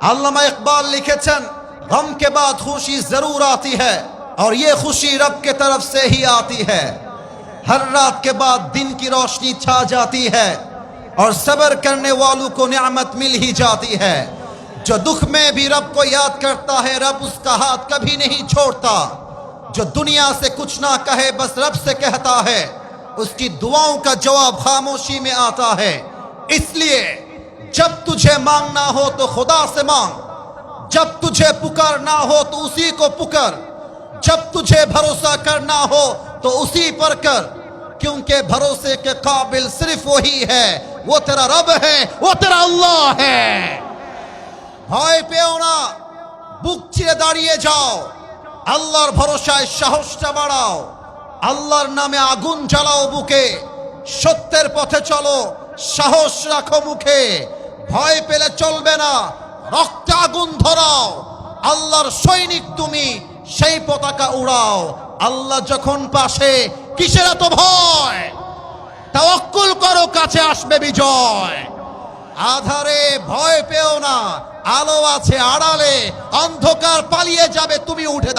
علامہ اقبال لکھے غم کے بعد خوشی ضرور آتی ہے اور یہ خوشی رب کے طرف سے ہی آتی ہے۔ ہر رات کے بعد دن کی روشنی چھا جاتی ہے اور صبر کرنے والوں کو نعمت مل ہی جاتی ہے۔ جو دکھ میں بھی رب کو یاد کرتا ہے، رب اس کا ہاتھ کبھی نہیں چھوڑتا۔ جو دنیا سے کچھ نہ کہے، بس رب سے کہتا ہے۔ اس کی دعاؤں کا جواب خاموشی میں آتا ہے۔ اس لیے जब तुझे मांगना हो तो खुदा से मांग जब तुझे पुकारना हो तो उसी को पुकार जब तुझे भरोसा करना हो तो उसी पर कर क्योंकि भरोसे के काबिल सिर्फ वही है वो तेरा रब है वो तेरा अल्लाह है ভয় পেও না বুক চিরে দাঁড়িয়ে যাও আল্লাহর ভরসায় সাহসটা বাড়াও আল্লাহর নামে আগুন জ্বালাও বুকে সত্যের পথে চলো সাহস রাখো মুখে। ভয় পেলে চলবে না। রক্তে আগুন ধরাও। আল্লাহর সৈনিক তুমি, সেই পতাকা উড়াও। আল্লাহ যখন পাশে, কিসের এত ভয়? তাওয়াক্কুল করো, কাছে আসবে বিজয়। আধারে ভয় পেও না। আলো আছে, আড়ালে। অন্ধকার পালিয়ে যাবে, তুমি উঠে